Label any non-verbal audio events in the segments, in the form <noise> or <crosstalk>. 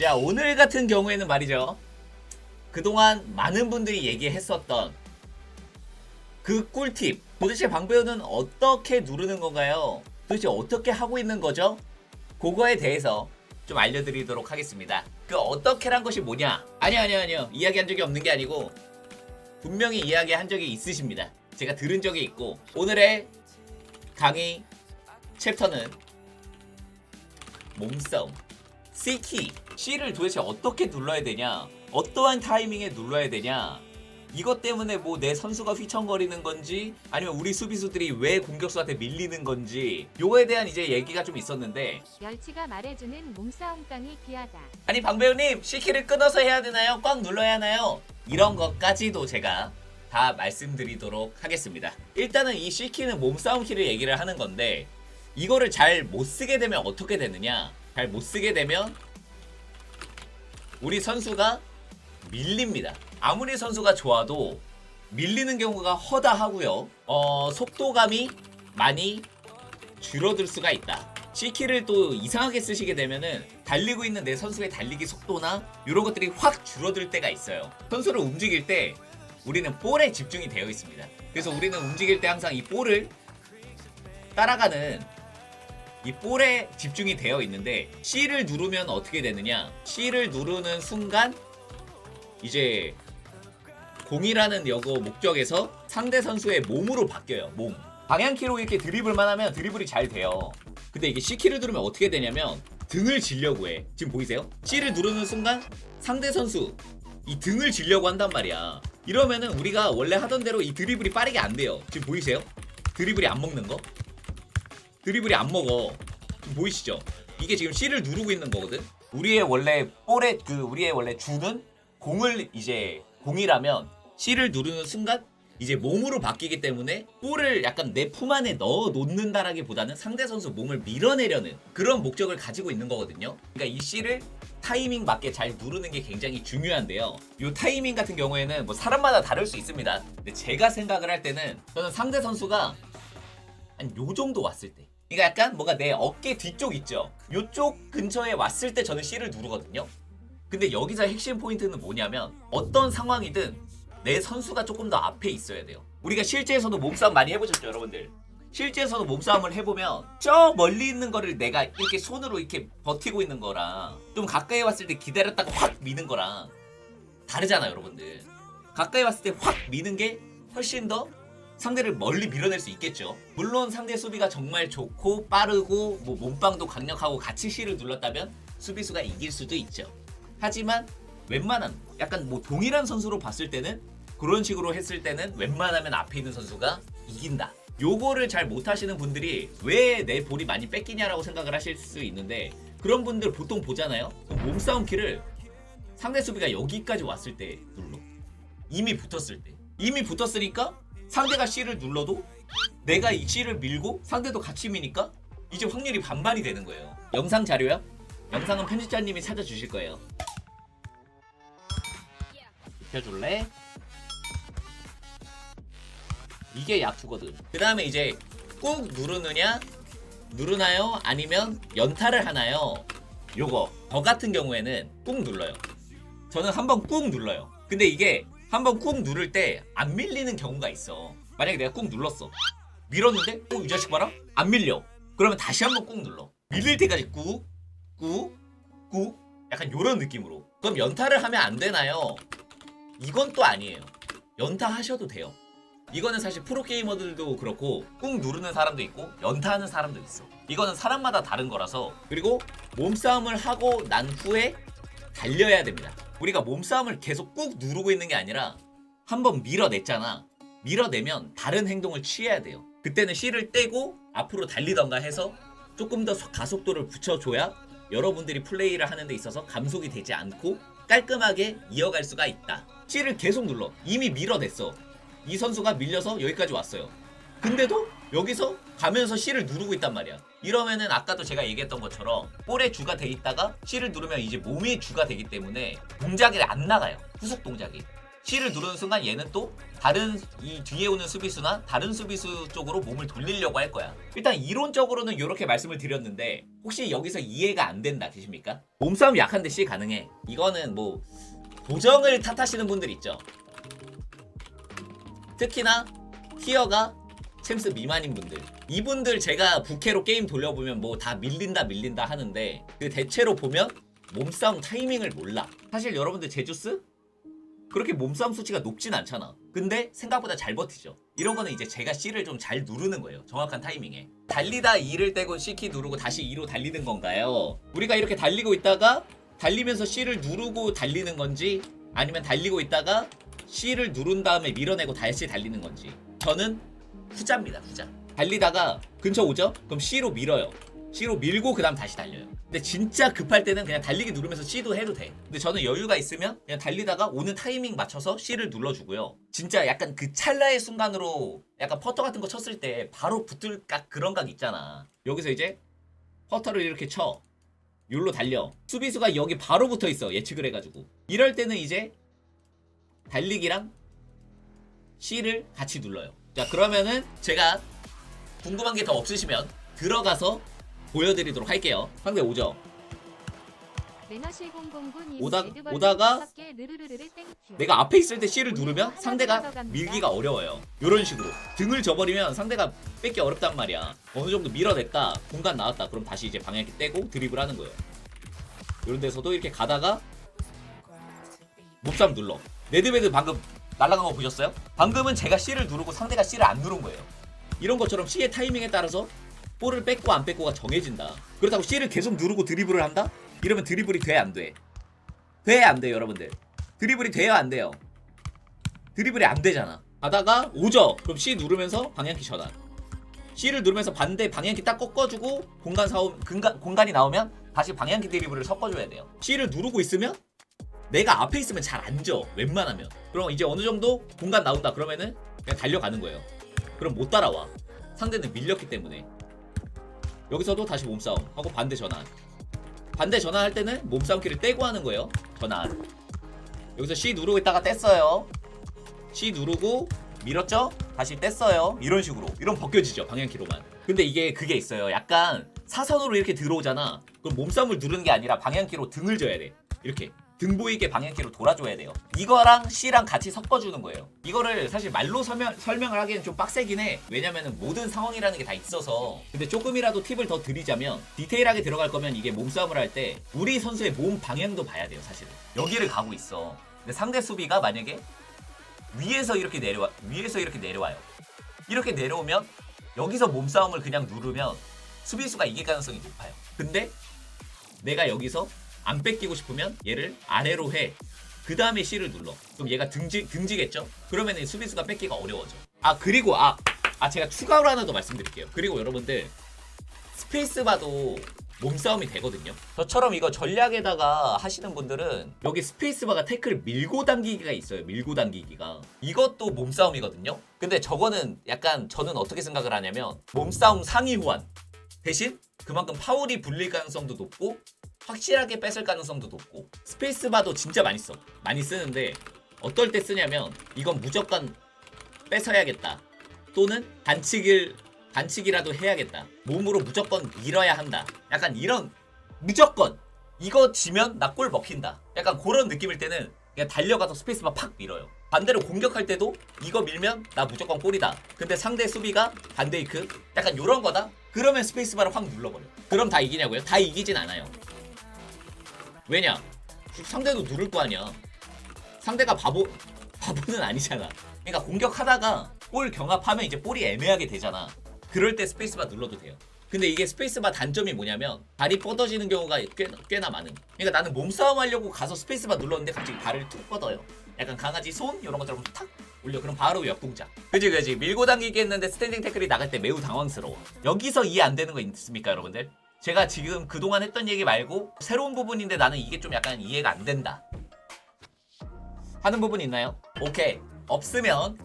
자, 오늘 같은 경우에는 말이죠. 그동안 많은 분들이 얘기했었던 그 꿀팁. 도대체 방배우는 어떻게 누르는 건가요? 도대체 어떻게 하고 있는 거죠? 그거에 대해서 좀 알려드리도록 하겠습니다. 그 어떻게란 것이 뭐냐? 아니요, 아니요, 아니요. 이야기한 적이 없는 게 아니고 분명히 이야기한 적이 있으십니다. 제가 들은 적이 있고 오늘의 강의 챕터는 몸싸움. C키 C를 도대체 어떻게 눌러야 되냐? 어떠한 타이밍에 눌러야 되냐? 이것 때문에 뭐 내 선수가 휘청거리는 건지 아니면 우리 수비수들이 왜 공격수한테 밀리는 건지 요거에 대한 이제 얘기가 좀 있었는데 멸치가 말해주는 몸싸움 강이 귀하다. 아니 방배우님 C키를 끊어서 해야 되나요? 꽉 눌러야 하나요? 이런 것까지도 제가 다 말씀드리도록 하겠습니다. 일단은 이 C키는 몸싸움 키를 얘기를 하는 건데 이거를 잘 못 쓰게 되면 어떻게 되느냐? 잘 못 쓰게 되면 우리 선수가 밀립니다. 아무리 선수가 좋아도 밀리는 경우가 허다하고요. 어, 속도감이 많이 줄어들 수가 있다. C키를 또 이상하게 쓰시게 되면은 달리고 있는 내 선수의 달리기 속도나 이런 것들이 확 줄어들 때가 있어요. 선수를 움직일 때 우리는 볼에 집중이 되어 있습니다. 그래서 우리는 움직일 때 항상 이 볼을 따라가는 이 볼에 집중이 되어 있는데 C를 누르면 어떻게 되느냐? C를 누르는 순간 이제 공이라는 여거 목적에서 상대 선수의 몸으로 바뀌어요. 몸. 방향키로 이렇게 드리블만 하면 드리블이 잘 돼요. 근데 이게 C키를 누르면 어떻게 되냐면 등을 지려고 해. 지금 보이세요? C를 누르는 순간 상대 선수 이 등을 지려고 한단 말이야. 이러면은 우리가 원래 하던 대로 이 드리블이 빠르게 안 돼요. 지금 보이세요? 드리블이 안 먹는 거? 드리블이 안 먹어. 보이시죠? 이게 지금 C를 누르고 있는 거거든. 우리의 원래 볼에 그 우리의 원래 주는 공을 이제 공이라면 C를 누르는 순간 이제 몸으로 바뀌기 때문에 볼을 약간 내 품 안에 넣어 놓는다라기보다는 상대 선수 몸을 밀어내려는 그런 목적을 가지고 있는 거거든요. 그러니까 이 C를 타이밍 맞게 잘 누르는 게 굉장히 중요한데요. 이 타이밍 같은 경우에는 뭐 사람마다 다를 수 있습니다. 근데 제가 생각을 할 때는 저는 상대 선수가 한 요 정도 왔을 때. 그러니까 약간 뭔가 내 어깨 뒤쪽 있죠. 요쪽 근처에 왔을 때 저는 C를 누르거든요. 근데 여기서 핵심 포인트는 뭐냐면 어떤 상황이든 내 선수가 조금 더 앞에 있어야 돼요. 우리가 실제에서도 몸싸움 많이 해보셨죠, 여러분들? 실제에서도 몸싸움을 해보면 저 멀리 있는 거를 내가 이렇게 손으로 이렇게 버티고 있는 거랑 좀 가까이 왔을 때 기다렸다가 확 미는 거랑 다르잖아요, 여러분들. 가까이 왔을 때 확 미는 게 훨씬 더 상대를 멀리 밀어낼 수 있겠죠. 물론 상대 수비가 정말 좋고 빠르고 뭐 몸빵도 강력하고 같이 C를 눌렀다면 수비수가 이길 수도 있죠. 하지만 웬만한 약간 뭐 동일한 선수로 봤을 때는 그런 식으로 했을 때는 웬만하면 앞에 있는 선수가 이긴다. 요거를 잘 못하시는 분들이 왜 내 볼이 많이 뺏기냐라고 생각을 하실 수 있는데 그런 분들 보통 보잖아요. 몸싸움 키를 상대 수비가 여기까지 왔을 때 눌러. 이미 붙었을 때. 이미 붙었으니까 상대가 C를 눌러도 내가 이 C를 밀고 상대도 같이 미니까 이제 확률이 반반이 되는 거예요. 영상 자료요? 영상은 편집자님이 찾아주실 거예요. 펴줄래? 이게 약투거든. 그 다음에 이제 꾹 누르느냐? 누르나요? 아니면 연타를 하나요? 요거. 저 같은 경우에는 꾹 눌러요. 저는 한번 꾹 눌러요. 근데 이게 한번 꾹 누를 때 안 밀리는 경우가 있어. 만약에 내가 꾹 눌렀어. 밀었는데, 어, 이 자식 봐라? 안 밀려. 그러면 다시 한번 꾹 눌러. 밀릴 때까지 꾹, 꾹, 꾹. 약간 요런 느낌으로. 그럼 연타를 하면 안 되나요? 이건 또 아니에요. 연타 하셔도 돼요. 이거는 사실 프로게이머들도 그렇고 꾹 누르는 사람도 있고 연타하는 사람도 있어. 이거는 사람마다 다른 거라서 그리고 몸싸움을 하고 난 후에 달려야 됩니다. 우리가 몸싸움을 계속 꾹 누르고 있는 게 아니라 한번 밀어냈잖아. 밀어내면 다른 행동을 취해야 돼요. 그때는 C를 떼고 앞으로 달리던가 해서 조금 더 소- 가속도를 붙여줘야 여러분들이 플레이를 하는 데 있어서 감속이 되지 않고 깔끔하게 이어갈 수가 있다. C를 계속 눌러. 이미 밀어냈어. 이 선수가 밀려서 여기까지 왔어요. 근데도 여기서 가면서 C를 누르고 있단 말이야. 이러면은 아까도 제가 얘기했던 것처럼 볼에 주가 돼 있다가 C를 누르면 이제 몸이 주가 되기 때문에 동작이 안 나가요. 후속 동작이. C를 누르는 순간 얘는 또 다른 이 뒤에 오는 수비수나 다른 수비수 쪽으로 몸을 돌리려고 할 거야. 일단 이론적으로는 이렇게 말씀을 드렸는데 혹시 여기서 이해가 안 된다 계십니까? 몸싸움 약한데 C 가능해. 이거는 뭐 도정을 탓하시는 분들 있죠. 특히나 티어가 챔스 미만인 분들. 이분들 제가 부캐로 게임 돌려보면 뭐 다 밀린다 밀린다 하는데 그 대체로 보면 몸싸움 타이밍을 몰라. 사실 여러분들 제주스? 그렇게 몸싸움 수치가 높진 않잖아. 근데 생각보다 잘 버티죠. 이런 거는 이제 제가 C를 좀 잘 누르는 거예요 정확한 타이밍에. 달리다 2를 떼고 C키 누르고 다시 2로 달리는 건가요? 우리가 이렇게 달리고 있다가 달리면서 C를 누르고 달리는 건지 아니면 달리고 있다가 C를 누른 다음에 밀어내고 다시 달리는 건지. 저는 후자입니다 후자. 달리다가 근처 오죠? 그럼 C로 밀어요. C로 밀고 그 다음 다시 달려요. 근데 진짜 급할 때는 그냥 달리기 누르면서 C도 해도 돼. 근데 저는 여유가 있으면 그냥 달리다가 오는 타이밍 맞춰서 C를 눌러주고요. 진짜 약간 그 찰나의 순간으로 약간 퍼터 같은 거 쳤을 때 바로 붙을 각 그런 각 있잖아. 여기서 이제 퍼터를 이렇게 쳐. 율로 달려. 수비수가 여기 바로 붙어 있어 예측을 해가지고. 이럴 때는 이제 달리기랑 C를 같이 눌러요. 자 그러면은 제가 궁금한 게 더 없으시면 들어가서 보여드리도록 할게요. 상대 오죠. 매너실 009님 오다- 오다가. 내가 앞에 있을 때 C를 누르면 상대가 밀기가 어려워요. 이런 식으로 등을 져버리면 상대가 뺏기 어렵단 말이야. 어느 정도 밀어냈다, 공간 나왔다, 그럼 다시 이제 방향키 떼고 드리블 하는 거예요. 이런 데서도 이렇게 가다가 몹삼 눌러. 레드베드 방금 날아간 거 보셨어요? 방금은 제가 C를 누르고 상대가 C를 안 누른 거예요. 이런 것처럼 C의 타이밍에 따라서 볼을 뺏고 안 뺏고가 정해진다. 그렇다고 C를 계속 누르고 드리블을 한다? 이러면 드리블이 돼 안 돼? 돼 안 돼요 여러분들? 드리블이 돼요 안 돼요? 드리블이 안 되잖아. 하다가 오죠. 그럼 C 누르면서 방향키 전환. C를 누르면서 반대 방향키 딱 꺾어주고 공간 사오 공간 공간이 나오면 다시 방향키 드리블을 섞어줘야 돼요. C를 누르고 있으면 내가 앞에 있으면 잘안 져. 웬만하면. 그럼 이제 어느 정도 공간 나온다. 그러면은 그냥 달려가는 거예요. 그럼 못 따라와. 상대는 밀렸기 때문에. 여기서도 다시 몸싸움 하고 반대 전환. 반대 전환할 때는 몸싸움 키를 떼고 하는 거예요. 전환. 여기서 C 누르고 있다가 뗐어요. C 누르고 밀었죠? 다시 뗐어요. 이런 식으로. 이런 벗겨지죠. 방향키로만. 근데 이게 그게 있어요. 약간 사선으로 이렇게 들어오잖아. 그럼 몸싸움을 누르는 게 아니라 방향키로 등을 져야 돼. 이렇게. 등 보이게 방향키로 돌아줘야 돼요. 이거랑 C랑 같이 섞어주는 거예요. 이거를 사실 말로 설명, 설명을 하기엔 좀 빡세긴 해. 왜냐면은 모든 상황이라는 게 다 있어서. 근데 조금이라도 팁을 더 드리자면 디테일하게 들어갈 거면 이게 몸싸움을 할 때 우리 선수의 몸 방향도 봐야 돼요, 사실은. 여기를 가고 있어. 근데 상대 수비가 만약에 위에서 이렇게 내려와 위에서 이렇게 내려와요. 이렇게 내려오면 여기서 몸싸움을 그냥 누르면 수비수가 이길 가능성이 높아요. 근데 내가 여기서 안 뺏기고 싶으면 얘를 아래로 해. 그 다음에 C를 눌러. 그럼 얘가 등지 등지겠죠? 그러면 수비수가 뺏기가 어려워져. 아 그리고 아, 아 제가 추가로 하나 더 말씀드릴게요. 그리고 여러분들 스페이스바도 몸싸움이 되거든요. 저처럼 이거 전략에다가 하시는 분들은 여기 스페이스바가 태클 밀고 당기기가 있어요. 밀고 당기기가. 이것도 몸싸움이거든요. 근데 저거는 약간 저는 어떻게 생각을 하냐면 몸싸움 상위 호환. 대신 그만큼 파울이 불릴 가능성도 높고 확실하게 뺏을 가능성도 높고 스페이스바도 진짜 많이 써. 많이 쓰는데 어떨 때 쓰냐면 이건 무조건 뺏어야겠다. 또는 반칙을 반칙이라도 해야겠다. 몸으로 무조건 밀어야 한다. 약간 이런 무조건 이거 지면 나 골 먹힌다. 약간 그런 느낌일 때는 그냥 달려가서 스페이스바 팍 밀어요. 반대로 공격할 때도 이거 밀면 나 무조건 골이다. 근데 상대 수비가 반데이크 약간 요런 거다. 그러면 스페이스바를 확 눌러버려. 그럼 다 이기냐고요? 다 이기진 않아요. 왜냐? 상대도 누를 거 아니야. 상대가 바보 <laughs> 바보는 아니잖아. 그러니까 공격하다가 볼 경합하면 이제 볼이 애매하게 되잖아. 그럴 때 스페이스바 눌러도 돼요. 근데 이게 스페이스바 단점이 뭐냐면 발이 뻗어지는 경우가 꽤, 꽤나 많은. 그러니까 나는 몸싸움 하려고 가서 스페이스바 눌렀는데 갑자기 발을 툭 뻗어요. 약간 강아지 손 이런 것처럼 탁 올려. 그럼 바로 역동작. 그지 그지 밀고 당기기 했는데 스탠딩 태클이 나갈 때 매우 당황스러워. 여기서 이해 안 되는 거 있습니까 여러분들? 제가 지금 그동안 했던 얘기 말고 새로운 부분인데 나는 이게 좀 약간 이해가 안 된다. 하는 부분 있나요? 오케이. 없으면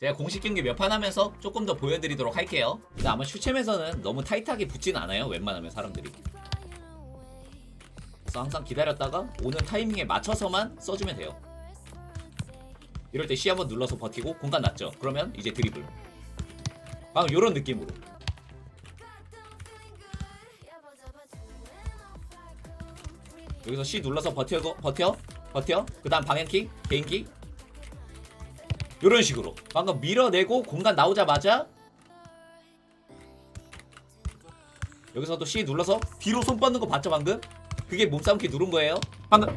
제가 공식 경기 몇 판 하면서 조금 더 보여드리도록 할게요. 근데 아마 슈챔에서는 너무 타이트하게 붙진 않아요. 웬만하면 사람들이. 그래서 항상 기다렸다가 오는 타이밍에 맞춰서만 써주면 돼요. 이럴 때 C 한번 눌러서 버티고 공간 났죠. 그러면 이제 드리블. 방금 이런 느낌으로. 여기서 C 눌러서 버텨 버텨 버텨. 그다음 방향킥 개인킥. 이런 식으로 방금 밀어내고 공간 나오자마자 여기서도 C 눌러서 뒤로 손 뻗는 거 봤죠 방금? 그게 몸싸움키 누른 거예요. 방금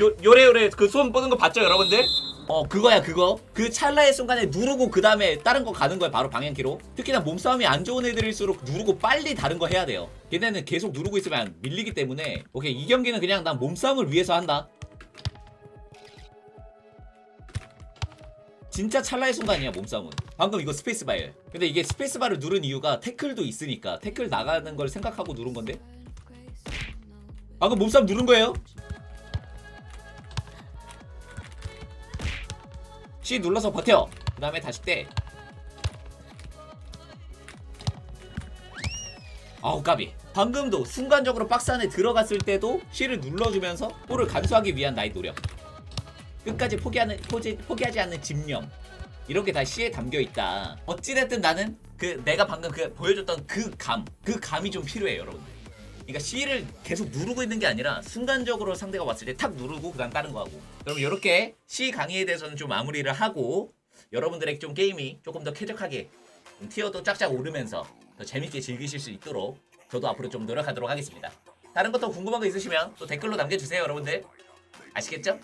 요 요래요래 그 손 뻗는 거 봤죠 여러분들? 어 그거야 그거. 그 찰나의 순간에 누르고 그 다음에 다른 거 가는 거야 바로 방향키로. 특히나 몸싸움이 안 좋은 애들일수록 누르고 빨리 다른 거 해야 돼요. 걔네는 계속 누르고 있으면 밀리기 때문에. 오케이 이 경기는 그냥 난 몸싸움을 위해서 한다. 진짜 찰나의 순간이야 몸싸움은. 방금 이거 스페이스바예요 근데 이게 스페이스바를 누른 이유가 태클도 있으니까. 태클 나가는 걸 생각하고 누른 건데? 방금 몸싸움 누른 거예요 C 눌러서 버텨. 그 다음에 다시 때. 아우 까비. 방금도 순간적으로 박스 안에 들어갔을 때도 C를 눌러주면서 볼을 간수하기 위한 나의 노력. 끝까지 포기하는 포기, 포기하지 않는 집념. 이런 게 다 C에 담겨 있다. 어찌됐든 나는 그 내가 방금 그 보여줬던 그 감, 그 감이 좀 필요해요, 여러분들. 그러니까 C를 계속 누르고 있는 게 아니라 순간적으로 상대가 왔을 때 탁 누르고 그다음 다른 거 하고. 그럼 이렇게 C 강의에 대해서는 좀 마무리를 하고 여러분들의 좀 게임이 조금 더 쾌적하게 좀 티어도 쫙쫙 오르면서 더 재밌게 즐기실 수 있도록 저도 앞으로 좀 노력하도록 하겠습니다. 다른 것도 궁금한 거 있으시면 또 댓글로 남겨주세요, 여러분들. 아시겠죠?